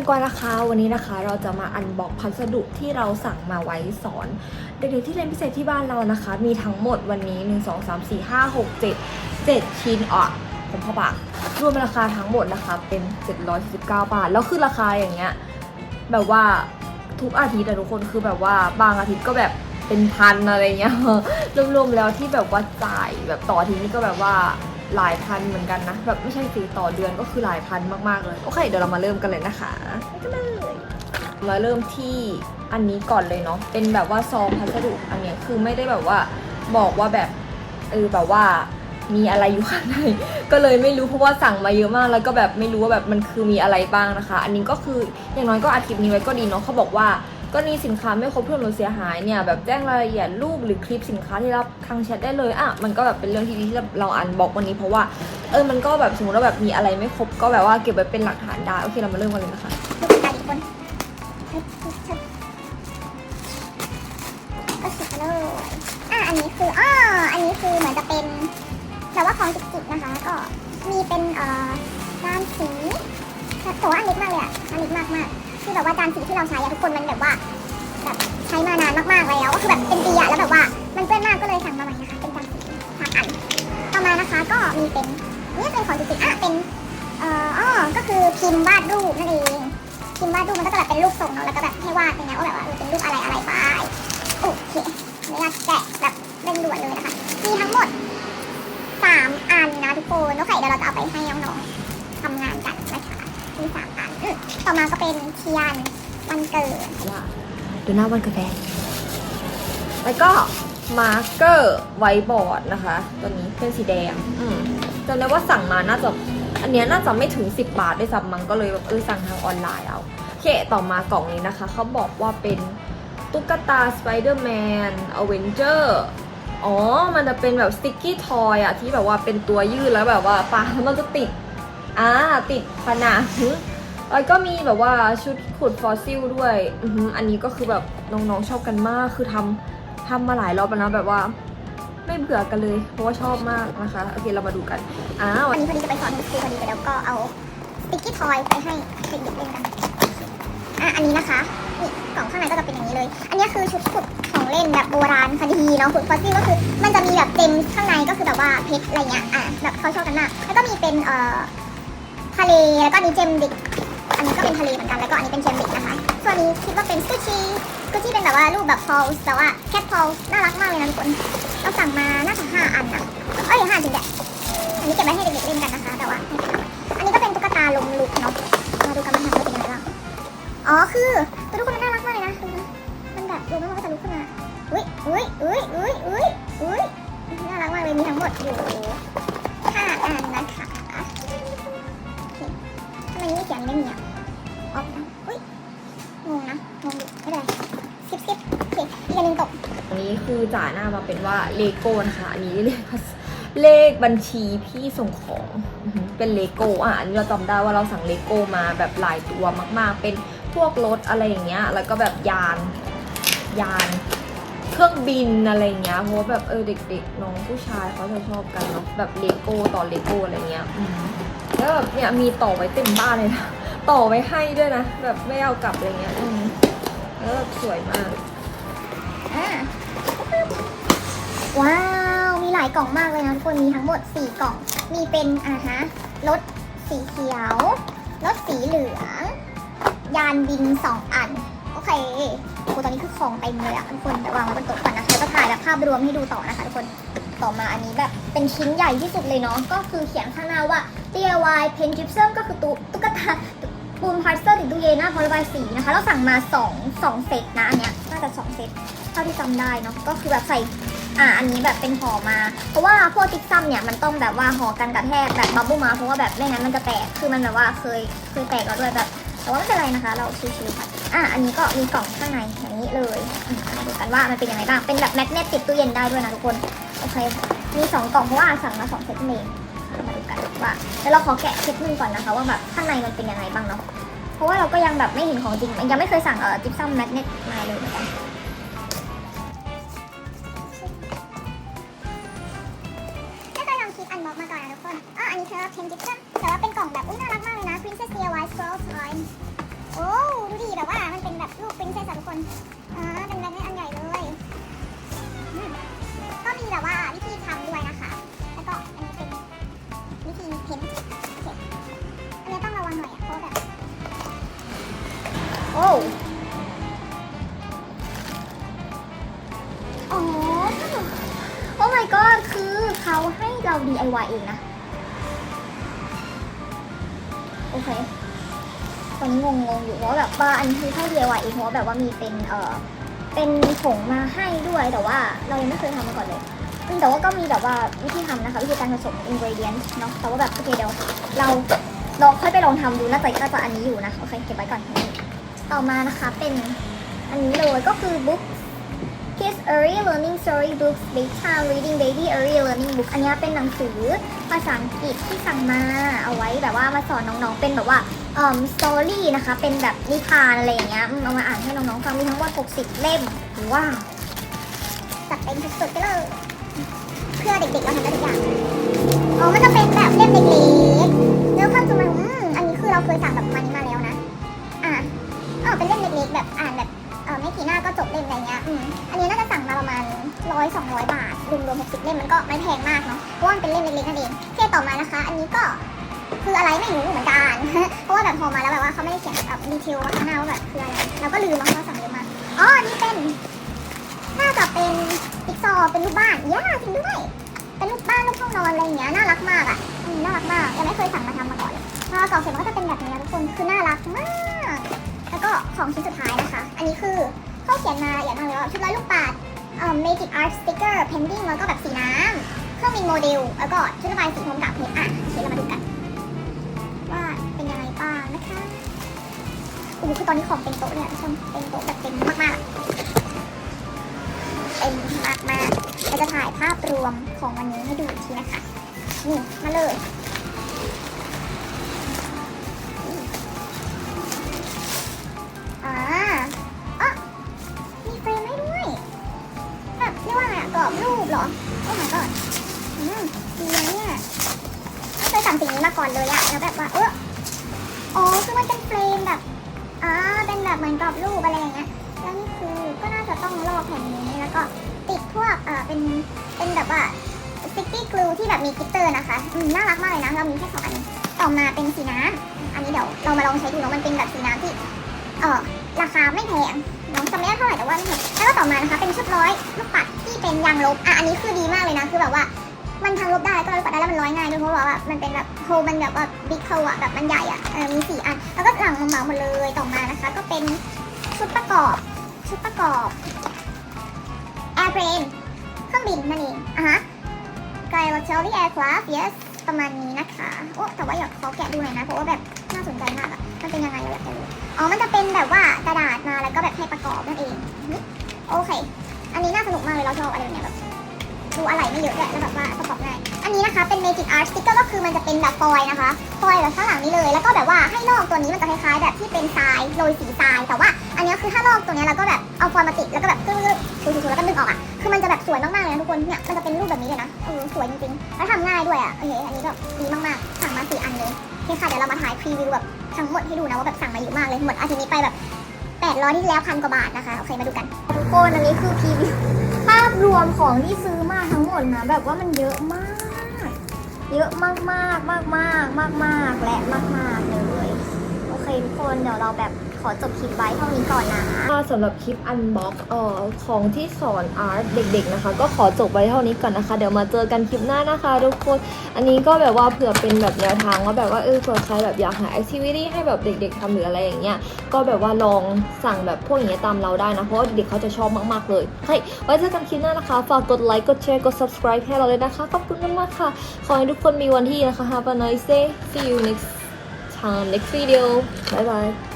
งกวานะคะ วันนี้นะคะเราจะมาอันบอกพัสดุที่เราสั่งมาไว้สอน เด็กๆที่เรียนพิเศษที่บ้านเรานะคะ มีทั้งหมดวันนี้ 1 2 3 4 5 6 7 7 ชิ้นอะผมเข้าปากรวมราคาทั้งหมดนะคะเป็น749บาท แล้วคือราคาอย่างเงี้ยแบบว่าทุกอาทิตย์อะทุกคนคือแบบว่าบางอาทิตย์ก็แบบเป็นพันอะไรเงี้ยรวมๆแล้วที่แบบว่าจ่ายแบบต่อทีนี้ก็แบบว่า หลายพันเหมือนกันนะ แบบไม่ใช่สิต่อเดือนก็คือหลายพันมากๆเลย โอเค เดี๋ยวเรามาเริ่มกันเลยนะคะกันเลยมาเริ่มที่อันนี้ก่อนเลยเนาะเป็นแบบว่าซองพัสดุอันเนี้ยคือไม่ได้แบบว่าบอกว่าแบบเออแบบว่ามีอะไรอยู่ข้างใน ก็เลยไม่รู้เพราะว่าสั่งมาเยอะมาก แล้วก็แบบไม่รู้ว่าแบบมันคือมีอะไรบ้างนะคะ อันนี้ก็คืออย่างน้อยก็อาทิตย์นี้ไว้ก็ดีเนาะเขาบอกว่า กรณีสินค้าไม่ครบถ้วนหรือเสียหายเนี่ยแบบแจ้งรายละเอียดรูปหรือคลิปสินค้าที่รับทางแชทได้เลยอะมันก็แบบเป็นเรื่องที่ดีที่เราอ่านบอกวันนี้เพราะว่าเออมันก็แบบสมมติว่าแบบมีอะไรไม่ครบก็แบบว่าเก็บไว้เป็นหลักฐานได้โอเคเรามาเริ่มกันเลยนะคะดูกันอีกคนเฮ้ยเฮ้ยเฮ้ยก็สิบเลยอะอันนี้คืออ้ออันนี้คือเหมือนจะเป็นแบบว่าของจิกๆนะคะก็มีเป็นเอ่อจานสีแต่ว่าอันเล็กมากเลยอะอันเล็กมากมากๆ คือแบบว่าจานสีที่เราใช้อะทุกคนมันแบบว่าแบบใช้มานานมากๆแล้วก็คือแบบเป็นปีอะแล้วแบบว่ามันเปื้อนมากก็เลยสั่งมาใหม่นะคะเป็นจานสีสามอันต่อมานะคะก็มีเป็นนี่เป็นของจิกๆอะเป็นเอ่ออ้อก็คือพิมพ์วาดรูปนั่นเองพิมพ์วาดรูปมันก็จะแบบเป็นรูปทรงเนาะแล้วก็แบบให้วาดเป็นไงว่าแบบว่าเป็นรูปอะไรอะไรไปโอเคเนื้อแกะแบบเร่งด่วนเลยนะคะมีทั้งหมดสามอันนะทุกคนโอเคเดี๋ยวเราจะเอาไปให้น้องๆทำงานกันนะคะมีสามอัน ต่อมาก็เป็นเทียนวันเกิดว่าดูหน้าวันกาแฟ แล้วก็มาร์กเกอร์ไวท์บอร์ดนะคะ ตัวนี้เป็นสีแดง อืมจำได้ว่าสั่งมาน่าจะ อันเนี้ยน่าจะไม่ถึง 10 บาทด้วยซ้ำมั้งก็เลยแบบเออสั่งทางออนไลน์เอา โอเค ต่อมากล่องนี้นะคะ เขาบอกว่าเป็นตุ๊กตาสไปเดอร์แมนอเวนเจอร์อ๋อ มันจะเป็นแบบสติ๊กกี้ทอยอะที่แบบว่าเป็นตัวยืดแล้วแบบว่าปามันจะติดอ่าติดผนัง แล้วก็มีแบบว่าชุดขุดฟอสซิลด้วยอืออันนี้ก็คือแบบน้องๆชอบกันมาก คือทำทำมาหลายรอบแล้วนะแบบว่า ไม่เบื่อกันเลย เพราะว่าชอบมากนะคะ โอเคเรามาดูกัน อ้าว วันนี้พอดีจะไปสอนหนังสือพอดีแล้วก็เอาติ๊กกี้ทอยไปให้เด็กๆเล่นกันอะอันนี้นะคะ นี่กล่องข้างในก็จะเป็นอย่างนี้เลย อันนี้คือชุดขุดของเล่นแบบโบราณคดีเนาะขุดฟอสซิลก็คือ มันจะมีแบบเต็มข้างในก็คือแบบว่าเพชรอะไรเงี้ย อะแบบเขาชอบกันมาก แล้วก็มีเป็นเอ่อทะเล แล้วก็อันนี้เจมเด็ก อันนี้ก็เป็นทะเลเหมือนกัน แล้วก็อันนี้เป็นเจมเด็กนะคะ ส่วนนี้คิดว่าเป็นสกูชีสกูชีเป็นแบบว่ารูปแบบพอลแต่ว่าแคทพอลน่ารักมากเลยนะทุกคน เราสั่งมาน่าจะห้าอันนะเอ้ยห้าจริงแหละอันนี้เก็บไว้ให้เด็กๆเล่นกันนะคะ แต่ว่า อันนี้ก็เป็นตุ๊กตาลงลุกเนาะ มาดูกันมันทำได้เป็นยังไงบ้าง อ๋อคือตัวทุกคนมันน่ารักมากเลยนะดูนะมันแบบดูไม่ว่ามันจะลุกขึ้นมา อุ้ยอุ้ยอุ้ยอุ้ยอุ้ยอุ้ยน่ารักมากเลยมีทั้งหมดอยู่ งตกอันนี้คือจ่าหน้ามาเป็นว่าเลโก้นะคะอันนี้เลขเลขบัญชีพี่ส่งของเป็นเลโก้อะอันนี้เราจำได้ว่าเราสั่งเลโก้มาแบบหลายตัวมากๆ เป็นพวกรถอะไรอย่างเงี้ย แล้วก็แบบยานยานเครื่องบินอะไรเงี้ยเพราะว่าแบบเออเด็กๆน้องผู้ชายเขาจะชอบกันเนาะแบบเลโก้ต่อเลโก้อะไรเงี้ยแล้วแบบเนี่ยมีต่อไว้เต็มบ้านเลยนะต่อไว้ให้ด้วยนะ แบบไม่เอากลับอะไรเงี้ยแล้วแบบสวยมาก อ่าว้าว มีหลายกล่องมากเลยนะทุกคน มีทั้งหมด 4 กล่อง มีเป็นอ่าฮะรถสีเขียว รถสีเหลือง ยานบิน 2 อัน โอเคโอ้ตอนนี้คือของเต็มเลยอะทุกคนวางไว้บนโต๊ะก่อนนะคะแล้วก็ถ่ายแบบภาพรวมให้ดูต่อนะคะทุกคน ต่อมาอันนี้แบบเป็นชิ้นใหญ่ที่สุดเลยเนาะ ก็คือเขียนข้างหน้าว่า DIY Pen Gypsum ก็คือตุ๊กตาปูนพลาสเตอร์ติดตู้เย็นหน้าพอระบายสีนะคะ เราสั่งมา2 2เซตนะอันเนี้ย น่าจะ2เซตเท่าที่จำได้เนาะก็คือแบบใส่อ่าอันนี้แบบเป็นห่อมา เพราะว่าพวกจิ๊กซัมเนี่ยมันต้องแบบว่าห่อกันกระแทกแบบบับเบิ้ลมาเพราะว่าแบบไม่งั้นมันจะแตกคือมันแบบว่าเคยเคยแตกแล้วด้วยแบบ แต่ว่าไม่เป็นไรนะคะ เราชิวๆค่ะอะอันนี้ก็มีกล่องข้างในอย่างนี้เลยมาดูกันว่ามันเป็นยังไงบ้างเป็นแบบแมกเนตติดตู้เย็นได้ด้วยนะทุกคนโอเค มีสองกล่องเพราะว่าสั่งมาสองเซตเองมาดูกันว่าเดี๋ยวเราขอแกะเซตหนึ่งก่อนนะคะ ว่าแบบข้างในมันเป็นยังไงบ้างเนาะ ราะว่าเราก็ยังแบบไม่เห็นของจริง ยังไม่เคยสั่งเออจิ๊บซ่อมแมกเนตมาเลยเหมือนกันไยลงคิดอันบอกมาก่อนนะทุกคนอ๋ออันนี้คือเพนจิ๊บซัมแต่ว่าเป็นกล่องแบบอุ้ยน่ารักมากเลยนะ Princess DIY Scroll Toy โอ้ดูดีแบบว่ามันเป็นแบบลูก princess ทุกคน my god คือเขาให้เรา DIY เองนะ โอเคตอนนี้งงๆอยู่เพราะว่าแบบว่าอันนี้คือให้ DIY เองเพราะว่าแบบว่ามีเป็นเอ่อเป็นผงมาให้ด้วยแต่ว่าเรายังไม่เคยทำมาก่อนเลยแต่ว่าก็มีแบบว่าวิธีทำนะคะวิธีการผสม ingredient เนาะแต่ว่าแบบโอเคเดี๋ยวเราลองค่อยไปลองทำดูน่าจะน่าจะอันนี้อยู่นะโอเคเก็บไว้ก่อน ต่อมานะคะเป็นอันนี้เลยก็คือ book Kids Early Learning Story Books Bedtime Reading Baby Early Learning Book อันนี้เป็นหนังสือภาษาอังกฤษที่สั่งมาเอาไว้แบบว่ามาสอนน้องๆ เป็นแบบว่าเอ่อ story นะคะ เป็นแบบนิทานอะไรอย่างเงี้ยเอามาอ่านให้น้องๆฟังมีทั้งหมด60 เล่มว้าวจัดเต็มสุดๆไปเลยเพื่อเด็กๆเราทำได้ทุกอย่างอ๋อมันจะเป็นแบบเล่มเล็กๆแล้วข้างจะมาอืมอันนี้คือเราเคยสั่งแบบมันนี้มาแล้วนะอะอ๋อเป็นเล่มเล็กๆแบบอ่านแบบ เออไม่กี่หน้าก็จบเล่มอะไรเงี้ยอืมอันนี้น่าจะสั่งมาประมาณร้อยสองร้อยบาทรวมรวมหกสิบเล่มมันก็ไม่แพงมากเนาะเพราะว่ามันเป็นเล่มเล็กๆนั่นเองโอเคต่อมานะคะ อันนี้ก็คืออะไรไม่รู้เหมือนกัน เพราะว่าแบบพอมาแล้วแบบว่าเขาไม่ได้เขียนแบบดีเทลว่าข้างหน้าว่าแบบคืออะไรเราก็ลืมมาเพราะเราสั่งเยอะมากอ๋ออันนี้เป็นน่าจะเป็นติ๊กซอว์เป็นรูปบ้านย่าจริงด้วยเป็นรูปบ้านรูปห้องนอนอะไรอย่างเงี้ยน่ารักมากอะอืมน่ารักมากยังไม่เคยสั่งมาทำมาก่อนเลยพอเรากรอกเสร็จมันก็จะเป็นแบบนี้นะทุกคนคือน่ารักมาก แล้วก็ของชิ้นสุดท้ายนะคะ อันนี้คือเขาเขียนมาอย่างมากเลยว่าชุดร้อยลูกปัดเอ่อ Magic Art Sticker Painting แล้วก็แบบสีน้ำเครื่องบินโมเดล แล้วก็ชุดระบายสีพรมกับเพชรอะเดี๋ยวเรามาดูกัน ว่าเป็นยังไงบ้างนะคะโอ้โหคือตอนนี้ของเต็มโต๊ะเนี่ยทุกคนเต็มโต๊ะแบบเต็มมากๆเต็มมากๆเราจะถ่ายภาพรวมของวันนี้ให้ดูอีกทีนะคะ นี่มาเลย ดีนะเนี่ยไม่เคยสั่งสิ่งนี้มาก่อนเลยอะแล้วแบบว่าเอออ๋อคือมันเป็นเฟรมแบบอ่าเป็นแบบเหมือนกรอบรูปอะไรอย่างเงี้ยแล้วนี่คือก็น่าจะต้องลอกแผ่นนี้แล้วก็ติดพวกเอ่อเป็นเป็นแบบว่าสติ๊กกี้กลูที่แบบมีกิตเตอร์นะคะอืมน่ารักมากเลยนะเรามีแค่สองอันต่อมาเป็นสีน้ำอันนี้เดี๋ยวเรามาลองใช้ดูเนาะมันเป็นแบบสีน้ำที่เออราคาไม่แพงน้องจำไม่ได้เท่าไหร่แต่ว่าไม่แพงแล้วก็ต่อมานะคะเป็นชุดร้อยลูกปัดที่เป็นยางลบอะอันนี้คือดีมากเลยนะคือแบบว่า มันทางลบได้ก็ลูกปัดได้แล้วมันร้อยง่ายด้วยเพราะว่าแบบมันเป็นแบบโฮมันแบบว่าบิ๊กโฮอะแบบมันใหญ่อะเออมีสี่อัน แล้วก็หลังเหมาหมดเลยต่อมานะคะ ก็เป็นชุดประกอบ ชุดประกอบแอร์เพลนเครื่องบินนั่นเองอะฮะไกลลอเชลลี่แอร์คลาส yes ประมาณนี้นะคะโอ้แต่ว่าอยากขอแกะดูหน่อยนะเพราะว่าแบบน่าสนใจมากอะมันเป็นยังไงเราอยากจะรู้อ๋อมันจะเป็นแบบว่ากระดาษมาแล้วก็แบบให้ประกอบนั่นเองโอเค อันนี้น่าสนุกมากเลยเราชอบอะไรแบบเนี้ยแบบูอะไรไม่เยอะด้วยแล้วแบบว่าประกอบง่ายอันนี้นะคะเป็น Magic Art Sticker ก็คือมันจะเป็นแบบฟอยล์นะคะฟอยล์แบบข้างหลังนี้เลย แล้วก็แบบว่าให้ลอกตัวนี้มันจะคล้ายๆ แบบที่เป็นทรายโรยสีทราย แต่ว่าอันนี้คือถ้าลอกตัวนี้ยแล้วก็แบบเอาฟอยล์มาติดแล้วก็แบบตึ๊ดๆถูๆแล้วก็ดึงออกอะคือมันจะแบบสวยมากๆเลยนะทุกคนเนี่ยมันจะเป็นรูปแบบนี้เลยนะเออสวยจริงๆแล้วทำง่ายด้วยอะโอเคอันนี้แบบดีมากๆสั่งมาสี่อันเลยโอเคค่ะเดี๋ยวเรามาถ่ายพรีวิวแบบทั้งหมดให้ดูนะว่าแบบสั่งมาเยอะมากเลยหมดอาทิตย์นี้ไปแบบแปดร้อยที่แล้วพันกว่าบาทนะคะโอเคมาดูกันทุกคนอันนี้คือพรีวิวาพรวมของที่ซื้อมาทั้งหมดนะแบบว่ามันเยอะมาก เยอะมากมากมากมากมากมากๆและมากมากๆเลย โอเคทุกคนเดี๋ยวเราแบบ ขอจบคลิปไว้เท่านี้ก่อนนะสำหรับคลิปอันบ็อกเอ่อของที่สอนอาร์ตเด็กๆนะคะ ก็ขอจบไว้เท่านี้ก่อนนะคะ เดี๋ยวมาเจอกันคลิปหน้านะคะทุกคน อันนี้ก็แบบว่าเผื่อเป็นแบบแนวทางว่าแบบว่าเออเผื่อใครแบบอยากหาแอคทิวิตี้ให้แบบเด็ก ๆทำหรืออะไรอย่างเงี้ย ก็แบบว่าลองสั่งแบบพวกอย่างเงี้ยตามเราได้นะ เพราะว่าเด็กเขาจะชอบมากๆเลยเฮ้ไว้เจอกันคลิปหน้านะคะ ฝากกดไลค์ กดแชร์ กด subscribe ให้เราเลยนะคะ ขอบคุณมากๆค่ะ ขอให้ทุกคนมีวันที่นะคะ Have a nice day see you next time next video bye bye